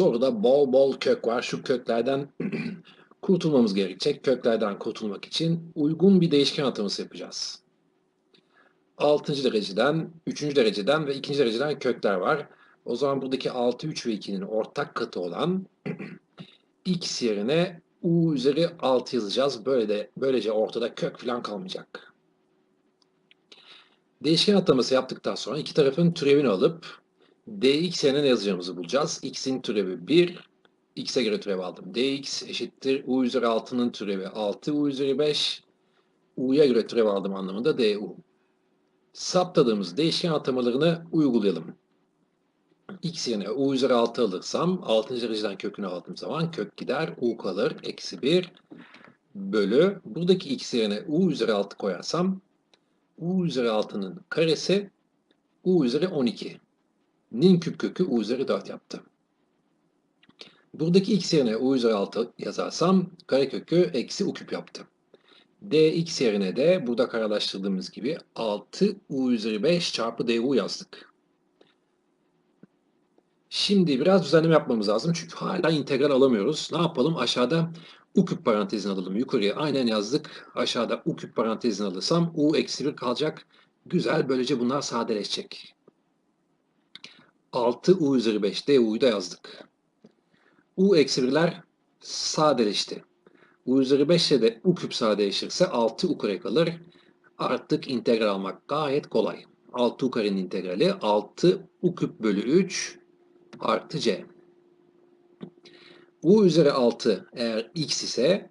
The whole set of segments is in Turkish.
Soruda bol bol kök var. Şu köklerden kurtulmamız gerekecek. Köklerden kurtulmak için uygun bir değişken ataması yapacağız. 6. dereceden, 3. dereceden ve 2. dereceden kökler var. O zaman buradaki 6, 3 ve 2'nin ortak katı olan x yerine u üzeri 6 yazacağız. Böyle de, böylece ortada kök falan kalmayacak. Değişken ataması yaptıktan sonra iki tarafın türevini alıp dx yerine ne yazacağımızı bulacağız. x'in türevi 1, x'e göre türev aldım. dx eşittir u üzeri 6'nın türevi 6, u üzeri 5, u'ya göre türev aldım anlamında du. Saptadığımız değişken atamalarını uygulayalım. x yerine u üzeri 6 alırsam 6. dereceden kökünü aldığım zaman kök gider, u kalır, eksi 1 bölü. Buradaki x yerine u üzeri 6 koyarsam u üzeri 6'nın karesi u üzeri 12 nin küp kökü u üzeri 4 yaptı. Buradaki x yerine u üzeri 6 yazarsam karekökü eksi u küp yaptı. dx yerine de burada karalaştırdığımız gibi 6 u üzeri 5 çarpı du yazdık. Şimdi biraz düzenleme yapmamız lazım çünkü hala integral alamıyoruz. Ne yapalım? Aşağıda u küp parantezini alalım. Yukarıya aynen yazdık. Aşağıda u küp parantezini alırsam u eksi 1 kalacak. Güzel böylece bunlar sadeleşecek. 6 u üzeri 5 du'yu da yazdık. u eksi 1'ler sadeleşti. u üzeri 5 ile de u küp sadeleşirse 6 u kare kalır. Artık integral almak gayet kolay. 6 u karenin integrali 6 u küp bölü 3 artı c. u üzeri 6 eğer x ise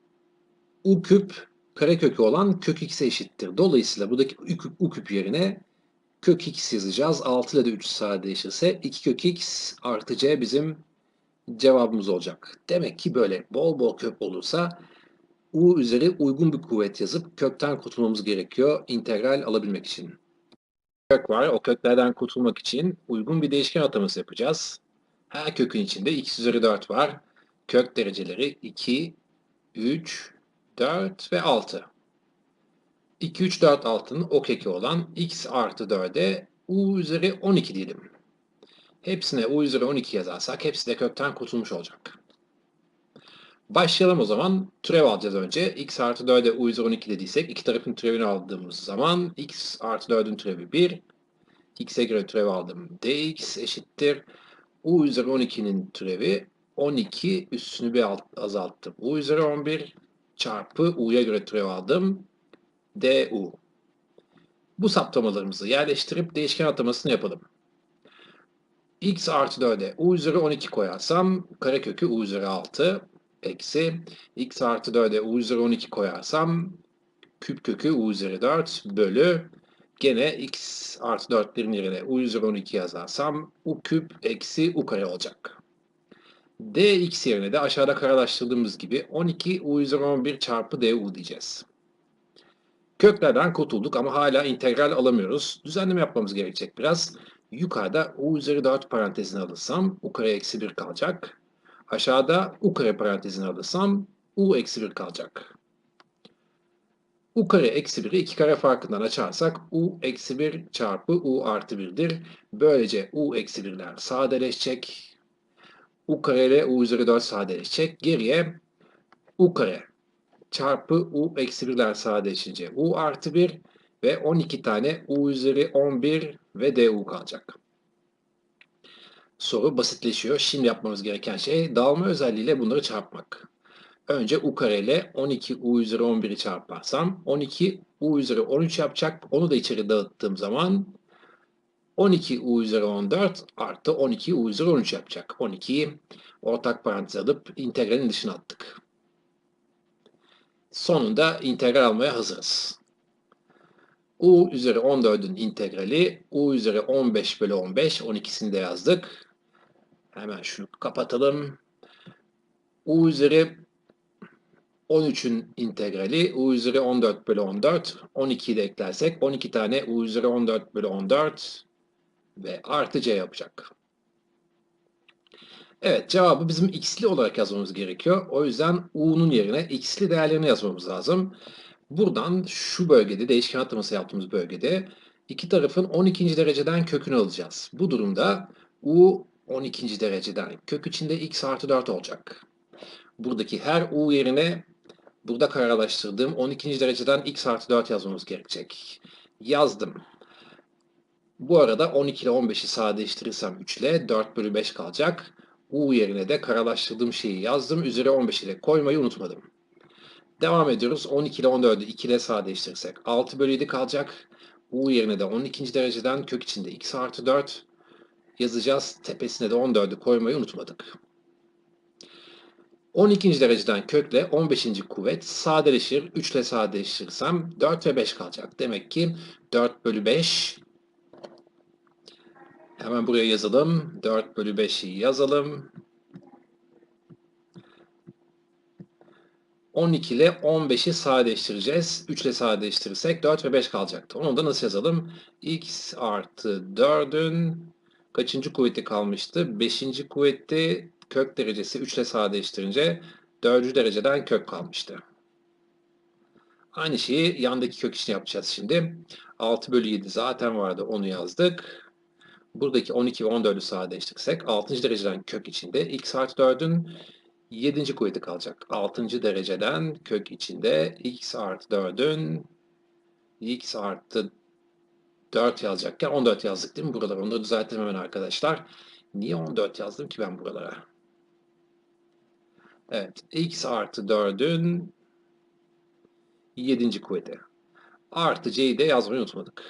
u küp karekökü olan kök x'e eşittir. Dolayısıyla buradaki u küp yerine kök x yazacağız. 6 ile de 3 sadeleşirse 2 kök x artı c bizim cevabımız olacak. Demek ki böyle bol bol kök olursa u üzeri uygun bir kuvvet yazıp kökten kurtulmamız gerekiyor integral alabilmek için. Kök var. O köklerden kurtulmak için uygun bir değişken ataması yapacağız. Her kökün içinde x üzeri 4 var. Kök dereceleri 2, 3, 4 ve 6. 2, 3, 4, 6'nın ok eki olan x artı 4'e u üzeri 12 diyelim. Hepsine u üzeri 12 yazarsak hepsi de kökten kurtulmuş olacak. Başlayalım o zaman. Türev alacağız önce. x artı 4'e u üzeri 12 dediysek iki tarafın türevini aldığımız zaman x artı 4'ün türevi 1. x'e göre türev aldım. dx eşittir. u üzeri 12'nin türevi 12 üstünü bir azalttım. u üzeri 11 çarpı u'ya göre türev aldım du. Bu saptamalarımızı yerleştirip değişken atamasını yapalım. x artı 4'e u üzeri 12 koyarsam karekökü u üzeri 6 eksi x artı 4'e u üzeri 12 koyarsam küp kökü u üzeri 4 bölü gene x artı 4'lerin yerine u üzeri 12 yazarsam u küp eksi u kare olacak. dx yerine de aşağıda karalaştırdığımız gibi 12 u üzeri 11 çarpı du diyeceğiz. Köklerden kurtulduk ama hala integral alamıyoruz. Düzenleme yapmamız gerekecek biraz. Yukarıda u üzeri 4 parantezini alırsam u kare eksi 1 kalacak. Aşağıda u kare parantezini alırsam u eksi 1 kalacak. u kare eksi 1'i iki kare farkından açarsak u eksi 1 çarpı u artı 1'dir. Böylece u eksi 1'ler sadeleşecek. u kare ile u üzeri 4 sadeleşecek. Geriye u kare çarpı u eksi 1'ler sadeleşince u artı 1 ve 12 tane u üzeri 11 ve du kalacak. Soru basitleşiyor. Şimdi yapmamız gereken şey dağılma özelliğiyle bunları çarpmak. Önce u kare ile 12 u üzeri 11'i çarparsam 12 u üzeri 13 yapacak. Onu da içeri dağıttığım zaman 12 u üzeri 14 artı 12 u üzeri 13 yapacak. 12'yi ortak parantez alıp integralin dışına attık. Sonunda integral almaya hazırız. u üzeri 14'ün integrali u üzeri 15 bölü 15. 12'sini de yazdık. Hemen şunu kapatalım. u üzeri 13'ün integrali u üzeri 14 bölü 14. 12'yi de eklersek 12 tane u üzeri 14 bölü 14 ve artı c yapacak. Evet cevabı bizim x'li olarak yazmamız gerekiyor. O yüzden u'nun yerine x'li değerlerini yazmamız lazım. Buradan şu bölgede değişken ataması yaptığımız bölgede iki tarafın 12. dereceden kökünü alacağız. Bu durumda u 12. dereceden kök içinde x artı 4 olacak. Buradaki her u yerine burada kararlaştırdığım 12. dereceden x artı 4 yazmamız gerekecek. Yazdım. Bu arada 12 ile 15'i sadeleştirirsem 3 ile 4 bölü 5 kalacak. U yerine de karalaştırdığım şeyi yazdım. Üzeri 15 ile koymayı unutmadım. Devam ediyoruz. 12 ile 14'ü 2 ile sadeleştirirsek 6 bölü 7 kalacak. U yerine de 12. dereceden kök içinde x artı 4 yazacağız. Tepesine de 14'ü koymayı unutmadık. 12. dereceden kökle 15. kuvvet sadeleşir. 3 ile sadeleştirirsem 4 ve 5 kalacak. Demek ki 4 bölü 5 hemen buraya yazalım. 4 bölü 5'i yazalım. 12 ile 15'i sadeleştireceğiz. 3 ile sadeleştirirsek 4 ve 5 kalacaktı. Onu da nasıl yazalım? x artı 4'ün kaçıncı kuvveti kalmıştı? 5. kuvveti kök derecesi 3 ile sadeleştirince 4. dereceden kök kalmıştı. Aynı şeyi yandaki kök için yapacağız şimdi. 6 bölü 7 zaten vardı onu yazdık. Buradaki 12 ve 14'ü sadeleştirirsek 6. dereceden kök içinde x artı 4'ün 7. kuvveti kalacak. 6. dereceden kök içinde x artı 4'ün x artı 4 yazacakken 14 yazdık değil mi buralara? Onları düzelttim hemen arkadaşlar. Niye 14 yazdım ki ben buralara? Evet. x artı 4'ün 7. kuvveti. Artı c'yi de yazmayı unutmadık.